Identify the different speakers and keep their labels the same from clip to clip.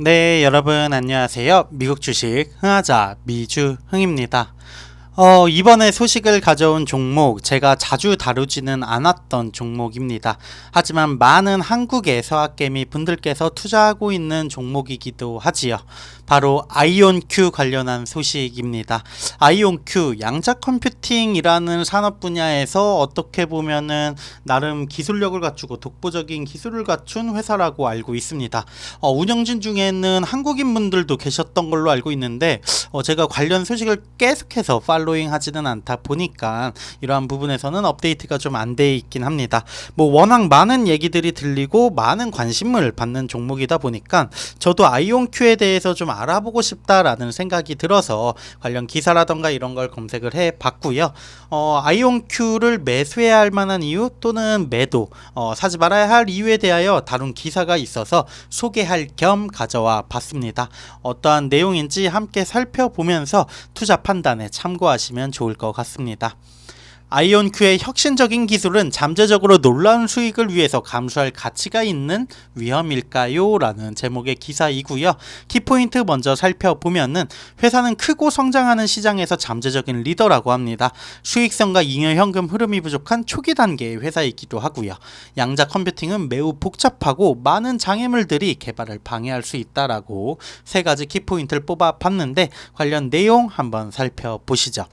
Speaker 1: 네, 여러분 안녕하세요. 미국 주식 흥하자 미주흥입니다. 어, 이번에 소식을 가져온 종목 제가 자주 다루지는 않았던 종목입니다. 하지만 많은 한국의 서학개미 분들께서 투자하고 있는 종목이기도 하지요. 바로 아이온큐 관련한 소식입니다. 아이온큐 양자 컴퓨팅이라는 산업 분야에서 어떻게 보면은 나름 기술력을 갖추고 독보적인 기술을 갖춘 회사라고 알고 있습니다. 어, 운영진 중에는 한국인 분들도 계셨던 걸로 알고 있는데 어, 제가 관련 소식을 계속해서 팔로잉 하지는 않다 보니까 이러한 부분에서는 업데이트가 좀 안 돼 있긴 합니다. 뭐 워낙 많은 얘기들이 들리고 많은 관심을 받는 종목이다 보니까 저도 아이온큐에 대해서 좀 알아보고 싶다라는 생각이 들어서 관련 기사라던가 이런 걸 검색을 해 봤고요. 어, 아이온큐를 매수해야 할 만한 이유 또는 매도 어, 사지 말아야 할 이유에 대하여 다룬 기사가 있어서 소개할 겸 가져와 봤습니다. 어떠한 내용인지 함께 살펴보면서 투자 판단에 참고하시면 좋을 것 같습니다. 아이온큐의 혁신적인 기술은 잠재적으로 놀라운 수익을 위해서 감수할 가치가 있는 위험일까요? 라는 제목의 기사이고요. 키포인트 먼저 살펴보면은 회사는 크고 성장하는 시장에서 잠재적인 리더라고 합니다. 수익성과 잉여 현금 흐름이 부족한 초기 단계의 회사이기도 하고요. 양자 컴퓨팅은 매우 복잡하고 많은 장애물들이 개발을 방해할 수 있다라고 세 가지 키포인트를 뽑아 봤는데 관련 내용 한번 살펴보시죠.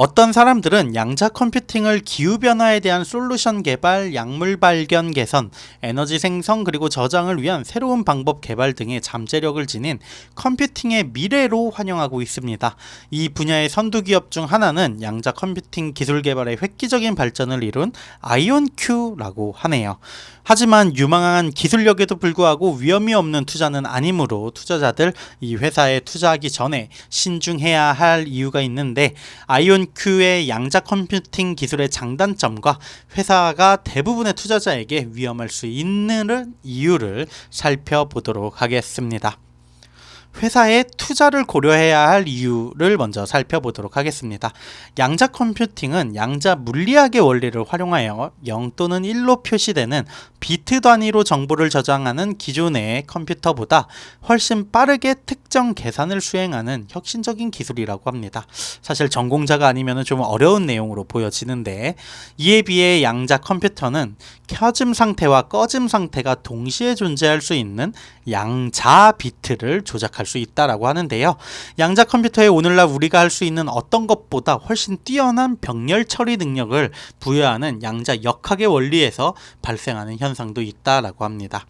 Speaker 1: 어떤 사람들은 양자 컴퓨팅을 기후변화에 대한 솔루션 개발, 약물 발견 개선, 에너지 생성 그리고 저장을 위한 새로운 방법 개발 등의 잠재력을 지닌 컴퓨팅의 미래로 환영하고 있습니다. 이 분야의 선두 기업 중 하나는 양자 컴퓨팅 기술 개발의 획기적인 발전을 이룬 아이온큐라고 하네요. 하지만 유망한 기술력에도 불구하고 위험이 없는 투자는 아니므로 투자자들 이 회사에 투자하기 전에 신중해야 할 이유가 있는데 아이온 큐의 양자 컴퓨팅 기술의 장단점과 회사가 대부분의 투자자에게 위험할 수 있는 이유를 살펴보도록 하겠습니다. 회사의 투자를 고려해야 할 이유를 먼저 살펴보도록 하겠습니다. 양자 컴퓨팅은 양자 물리학의 원리를 활용하여 0 또는 1로 표시되는 비트 단위로 정보를 저장하는 기존의 컴퓨터보다 훨씬 빠르게 특정 계산을 수행하는 혁신적인 기술이라고 합니다. 사실 전공자가 아니면 좀 어려운 내용으로 보여지는데 이에 비해 양자 컴퓨터는 켜짐 상태와 꺼짐 상태가 동시에 존재할 수 있는 양자 비트를 조작할 수 있다라고 하는데요. 양자 컴퓨터에 오늘날 우리가 할 수 있는 어떤 것보다 훨씬 뛰어난 병렬 처리 능력을 부여하는 양자 역학의 원리에서 발생하는 현상도 있다라고 합니다.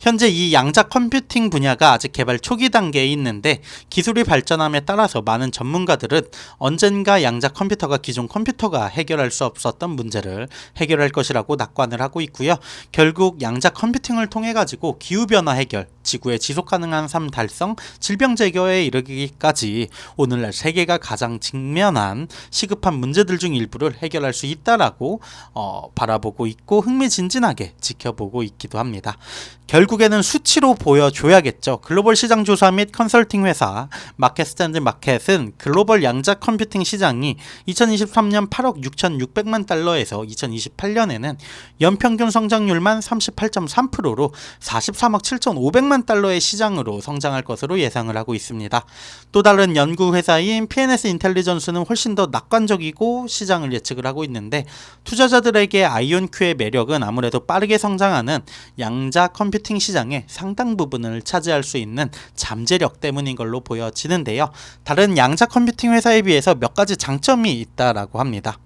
Speaker 1: 현재 이 양자 컴퓨팅 분야가 아직 개발 초기 단계에 있는데 기술이 발전함에 따라서 많은 전문가들은 언젠가 양자 컴퓨터가 기존 컴퓨터가 해결할 수 없었던 문제를 해결할 것이라고 낙관을 하고 있고요. 결국 양자 컴퓨팅을 통해 가지고 기후 변화 해결, 지구의 지속 가능한 삶 달성, 질병 제거에 이르기까지 오늘날 세계가 가장 직면한 시급한 문제들 중 일부를 해결할 수 있다라고 어, 바라보고 있고 흥미진진하게 지켜보고 있기도 합니다. 결국에는 수치로 보여줘야겠죠. 글로벌 시장 조사 및 컨설팅 회사 마켓 스탠드 마켓은 글로벌 양자 컴퓨팅 시장이 2023년 8억 6,600만 달러에서 2028년에는 연평균 성장률만 38.3%로 43억 7,500만 달러의 시장으로 성장할 것으로 예상을 하고 있습니다. 또 다른 연구 회사인 PNS 인텔리전스는 훨씬 더 낙관적이고 시장을 예측을 하고 있는데 투자자들에게 아이온큐의 매력은 아무래도 빠르게 성장하는 양자 컴퓨팅 시장의 상당 부분을 차지할 수 있는 잠재력 때문인 걸로 보여지는데요. 다른 양자 컴퓨팅 회사에 비해서 몇 가지 장점이 있다라고 합니다.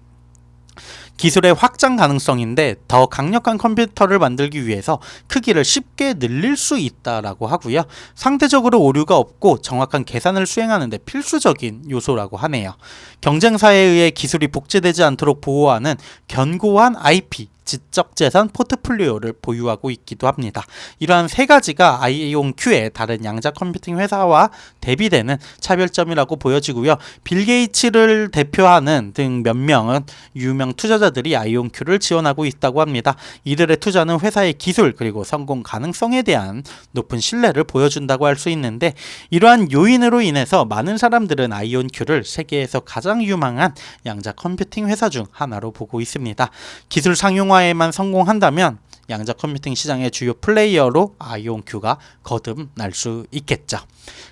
Speaker 1: 기술의 확장 가능성인데 더 강력한 컴퓨터를 만들기 위해서 크기를 쉽게 늘릴 수 있다라고 하고요. 상대적으로 오류가 없고 정확한 계산을 수행하는데 필수적인 요소라고 하네요. 경쟁사에 의해 기술이 복제되지 않도록 보호하는 견고한 IP 지적 재산 포트폴리오를 보유하고 있기도 합니다. 이러한 세 가지가 아이온큐의 다른 양자 컴퓨팅 회사와 대비되는 차별점이라고 보여지고요. 빌 게이츠를 대표하는 등 몇 명은 유명 투자자들이 아이온큐를 지원하고 있다고 합니다. 이들의 투자는 회사의 기술 그리고 성공 가능성에 대한 높은 신뢰를 보여준다고 할 수 있는데 이러한 요인으로 인해서 많은 사람들은 아이온큐를 세계에서 가장 유망한 양자 컴퓨팅 회사 중 하나로 보고 있습니다. 기술 상용화 에만 성공한다면 양자 컴퓨팅 시장의 주요 플레이어로 아이온큐가 거듭날 수 있겠죠.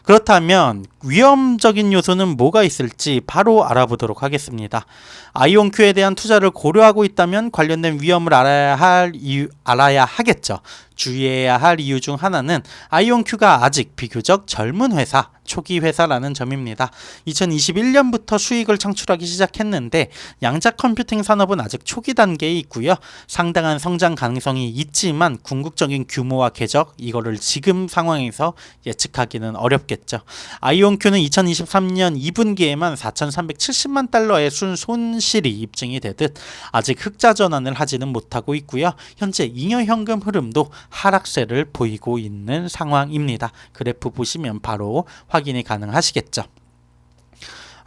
Speaker 1: 그렇다면 위험적인 요소는 뭐가 있을지 바로 알아보도록 하겠습니다. 아이온큐에 대한 투자를 고려하고 있다면 관련된 위험을 알아야 할 이유, 알아야 하겠죠. 주의해야 할 이유 중 하나는 아이온큐가 아직 비교적 젊은 회사, 초기 회사라는 점입니다. 2021년부터 수익을 창출하기 시작했는데 양자 컴퓨팅 산업은 아직 초기 단계에 있고요. 상당한 성장 가능성이 있지만 궁극적인 규모와 궤적 이거를 지금 상황에서 예측하기는 어렵겠죠. 아이온큐는 2023년 2분기에만 4,370만 달러의 순 손실이 입증이 되듯 아직 흑자 전환을 하지는 못하고 있고요. 현재 잉여 현금 흐름도 하락세를 보이고 있는 상황입니다. 그래프 보시면 바로 확인이 가능하시겠죠.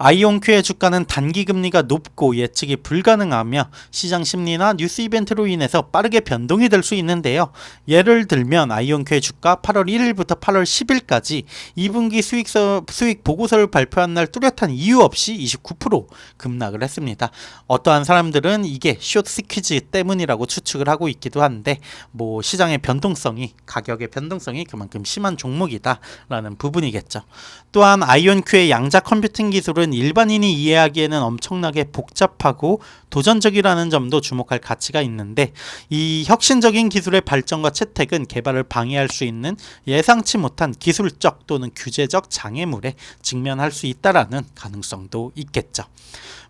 Speaker 1: 아이온큐의 주가는 단기 금리가 높고 예측이 불가능하며 시장 심리나 뉴스 이벤트로 인해서 빠르게 변동이 될 수 있는데요. 예를 들면 아이온큐의 주가 8월 1일부터 8월 10일까지 2분기 수익서, 수익 보고서를 발표한 날 뚜렷한 이유 없이 29% 급락을 했습니다. 어떠한 사람들은 이게 숏 스퀴즈 때문이라고 추측을 하고 있기도 한데 뭐 시장의 변동성이 가격의 변동성이 그만큼 심한 종목이다라는 부분이겠죠. 또한 아이온큐의 양자 컴퓨팅 기술은 일반인이 이해하기에는 엄청나게 복잡하고 도전적이라는 점도 주목할 가치가 있는데 이 혁신적인 기술의 발전과 채택은 개발을 방해할 수 있는 예상치 못한 기술적 또는 규제적 장애물에 직면할 수 있다라는 가능성도 있겠죠.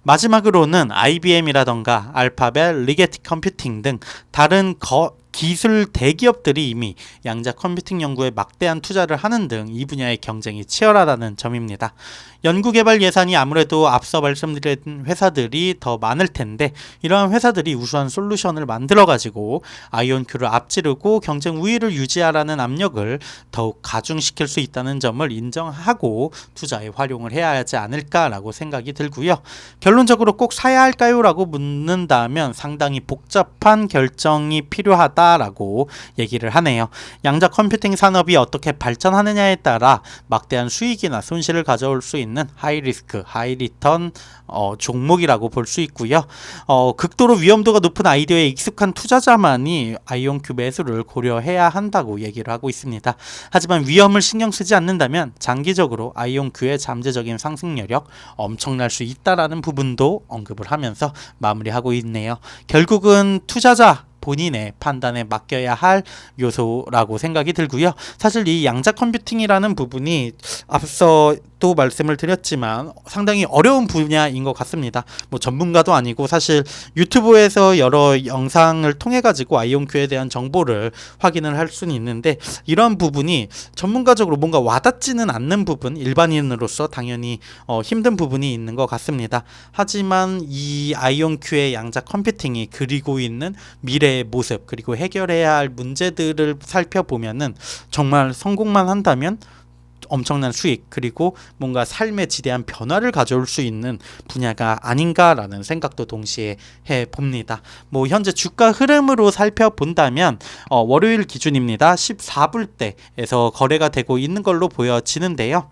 Speaker 1: 마지막으로는 IBM이라던가 알파벳, 리게티 컴퓨팅 등 다른 거, 기술 대기업들이 이미 양자 컴퓨팅 연구에 막대한 투자를 하는 등 이 분야의 경쟁이 치열하다는 점입니다. 연구개발 예산이 아무래도 앞서 말씀드린 회사들이 더 많을 텐데 이러한 회사들이 우수한 솔루션을 만들어 가지고 아이온큐를 앞지르고 경쟁 우위를 유지하라는 압력을 더욱 가중시킬 수 있다는 점을 인정하고 투자에 활용을 해야 하지 않을까라고 생각이 들고요. 결론적으로 꼭 사야 할까요라고 묻는다면 상당히 복잡한 결정이 필요하다 라고 얘기를 하네요. 양자 컴퓨팅 산업이 어떻게 발전하느냐에 따라 막대한 수익이나 손실을 가져올 수 있는 하이 리스크, 하이 리턴 어, 종목이라고 볼 수 있고요. 어, 극도로 위험도가 높은 아이디어에 익숙한 투자자만이 아이온큐 매수를 고려해야 한다고 얘기를 하고 있습니다. 하지만 위험을 신경 쓰지 않는다면 장기적으로 아이온큐의 잠재적인 상승 여력 엄청날 수 있다라는 부분도 언급을 하면서 마무리하고 있네요. 결국은 투자자 본인의 판단에 맡겨야 할 요소라고 생각이 들고요. 사실 이 양자 컴퓨팅이라는 부분이 앞서 또 말씀을 드렸지만 상당히 어려운 분야인 것 같습니다. 뭐 전문가도 아니고 사실 유튜브에서 여러 영상을 통해 가지고 아이온큐에 대한 정보를 확인을 할 수는 있는데 이런 부분이 전문가적으로 뭔가 와닿지는 않는 부분 일반인으로서 당연히 어, 힘든 부분이 있는 것 같습니다. 하지만 이 아이온큐의 양자 컴퓨팅이 그리고 있는 미래의 모습 그리고 해결해야 할 문제들을 살펴보면은 정말 성공만 한다면 엄청난 수익 그리고 뭔가 삶에 지대한 변화를 가져올 수 있는 분야가 아닌가라는 생각도 동시에 해 봅니다. 뭐 현재 주가 흐름으로 살펴본다면 어, 월요일 기준입니다. 14불대에서 거래가 되고 있는 걸로 보여지는데요.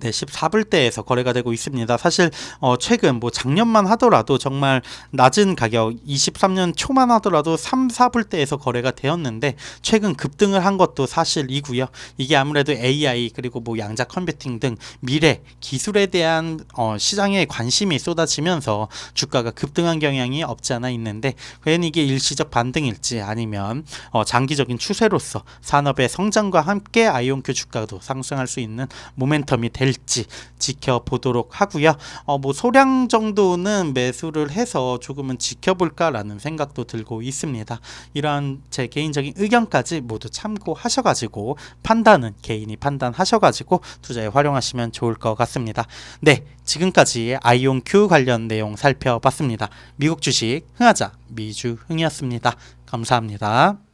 Speaker 1: 네, 14불대에서 거래가 되고 있습니다. 사실 어, 최근 뭐 작년만 하더라도 정말 낮은 가격 23년 초만 하더라도 3, 4불대에서 거래가 되었는데 최근 급등을 한 것도 사실이고요. 이게 아무래도 AI 그리고 뭐 양자 컴퓨팅 등 미래 기술에 대한 어, 시장에 관심이 쏟아지면서 주가가 급등한 경향이 없지 않아 있는데 과연 이게 일시적 반등일지 아니면 어, 장기적인 추세로서 산업의 성장과 함께 아이온큐 주가도 상승할 수 있는 모멘텀이 될 될지 지켜보도록 하고요. 어, 뭐 소량 정도는 매수를 해서 조금은 지켜볼까라는 생각도 들고 있습니다. 이러한 제 개인적인 의견까지 모두 참고하셔가지고 판단은 개인이 판단하셔가지고 투자에 활용하시면 좋을 것 같습니다. 네, 지금까지 아이온큐 관련 내용 살펴봤습니다. 미국 주식 흥하자 미주 흥이었습니다. 감사합니다.